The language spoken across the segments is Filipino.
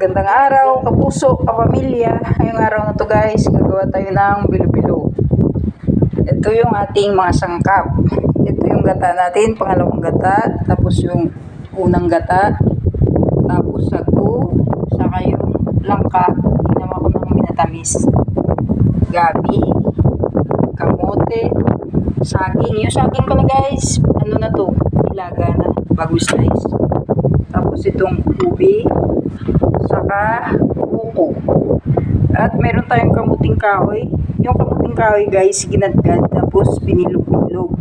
Magandang araw, kapuso, kapamilya. Ngayong araw na to guys, gagawa tayo ng bilo-bilo. Ito yung ating mga sangkap. Ito yung gata natin, pangalawang gata. Tapos yung unang gata. Tapos sagu. Saka yung langka. Ginawa ko ng minatamis. Gabi. Kamote. Saging. Yung saging pala guys, ano na to? Ilaga na. Bago slice. Tapos itong ubi saka buko. At meron tayong kamuting kahoy. Yung kamuting kahoy guys, ginadgad tapos binilog-bilog.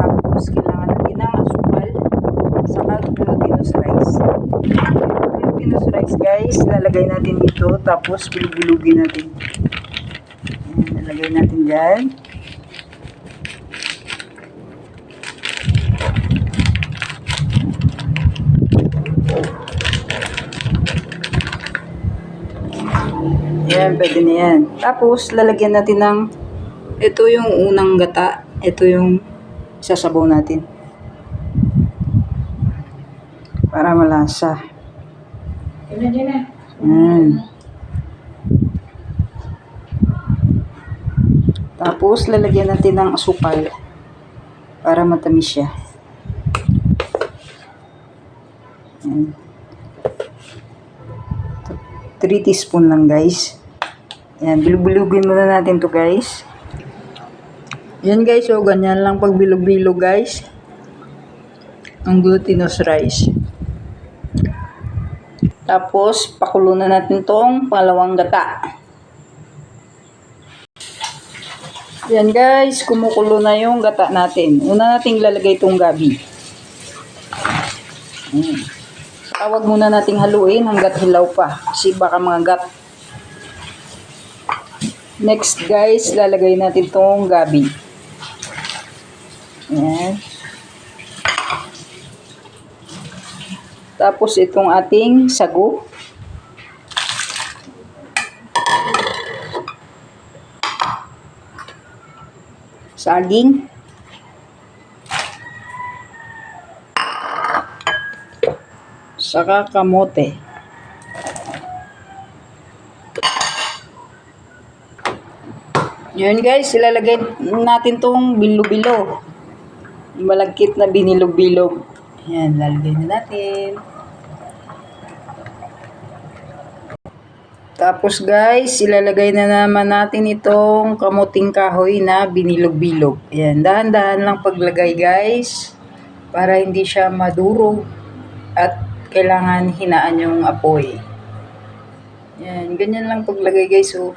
Tapos kailangan natin ng asukal saka glutinous rice. Glutinous rice guys, lalagay natin dito tapos bilog-bilogin natin. Ayan, lalagay natin dyan. Yan, pwede na yan. Tapos, lalagyan natin ng, ito yung unang gata. Ito yung sasabaw natin. Para malasa. Yan. Tapos, lalagyan natin ng asukal para matamis siya. Yan. 3 teaspoon lang guys. Yan, bilog-bilogin muna natin to guys. Yan guys, so ganyan lang pag bilog-bilog guys. Ang glutinous rice. Tapos, pakulo na natin tong pangalawang gata. Yan guys, kumukulo na yung gata natin. Una nating lalagay itong gabi. Ayan. Tawag muna nating haluin hanggat hilaw pa. Kasi baka mga gat. Next guys, lalagay natin tong gabi. Ayan. Tapos itong ating sago. Saging. Saka kamote. Yun guys, ilalagay natin tong bilo-bilo. Malagkit na binilog-bilog. Yan, lalagay na natin. Tapos guys, ilalagay na naman natin itong kamuting kahoy na binilog-bilog. Yan, dahan-dahan lang paglagay guys. Para hindi siya madurog. At kailangan hinaan yung apoy. Yan, ganyan lang paglagay guys. So,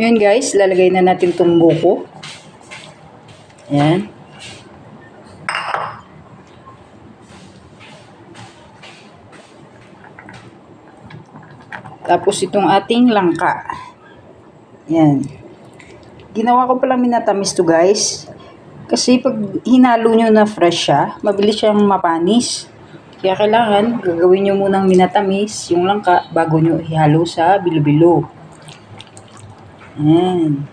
Yan guys, lalagay na natin itong buko. Yan. Tapos itong ating langka. Yan. Ginawa ko palang minatamis to guys. Kasi pag hinalo nyo na fresh siya, mabilis siyang mapanis. Kaya kailangan gagawin nyo munang minatamis yung langka bago nyo ihalo sa bilo-bilo. Ang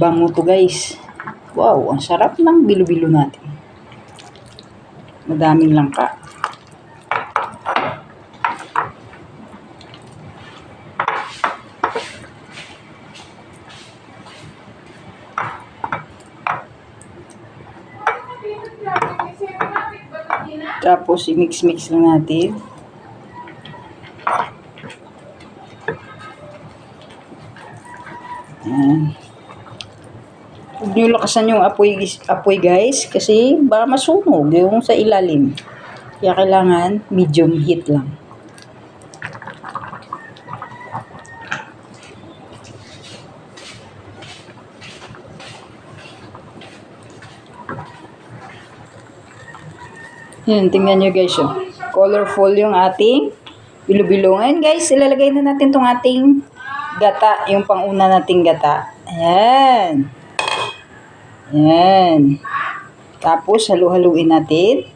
bango to guys. Wow, ang sarap ng bilo-bilo natin. Madaming langka. Tapos, i-mix-mix lang natin. Ayan. Huwag nyo lakasan yung apoy, apoy guys kasi baka masunog yung sa ilalim. Kaya kailangan medium heat lang. Yan, tingnan nyo guys. Oh. Colorful yung ating bilo-bilo. Guys, ilalagay na natin tong ating gata. Yung panguna nating gata. Ayan. Ayan. Tapos, halu-haluin natin.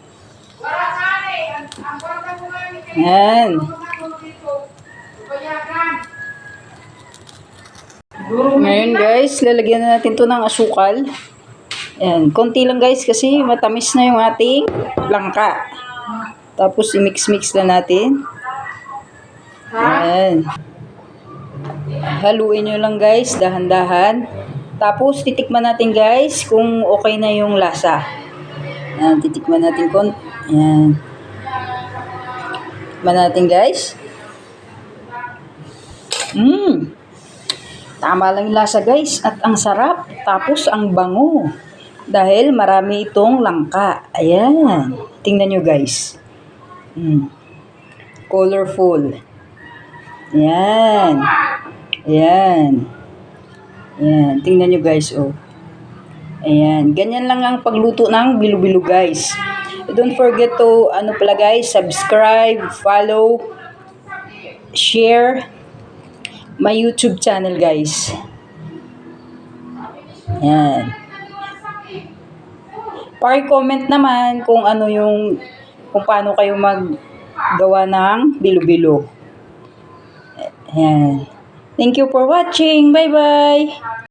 Ayan. Ngayon guys, lalagyan na natin to ng asukal. Ayan, konti lang guys kasi matamis na yung ating langka. Tapos i-mix-mix na natin. Ayan. Haluin nyo lang guys, dahan-dahan. Tapos titikman natin guys kung okay na yung lasa. Ayan, titikman natin kon. Ayan. Titikman natin guys. Mmm. Tama lang yung lasa guys at ang sarap. Tapos ang bango. Dahil marami itong langka. Ayan. Tingnan nyo guys. Mm. Colorful. Ayan. Ayan. Ayan. Tingnan nyo guys oh. Ayan. Ganyan lang ang pagluto ng bilo-bilo guys. Don't forget to ano pala guys, subscribe, follow, share my YouTube channel guys. Yan. Paki-comment naman kung ano yung kung paano kayo maggawa ng bilo-bilo. Yan. Thank you for watching. Bye-bye.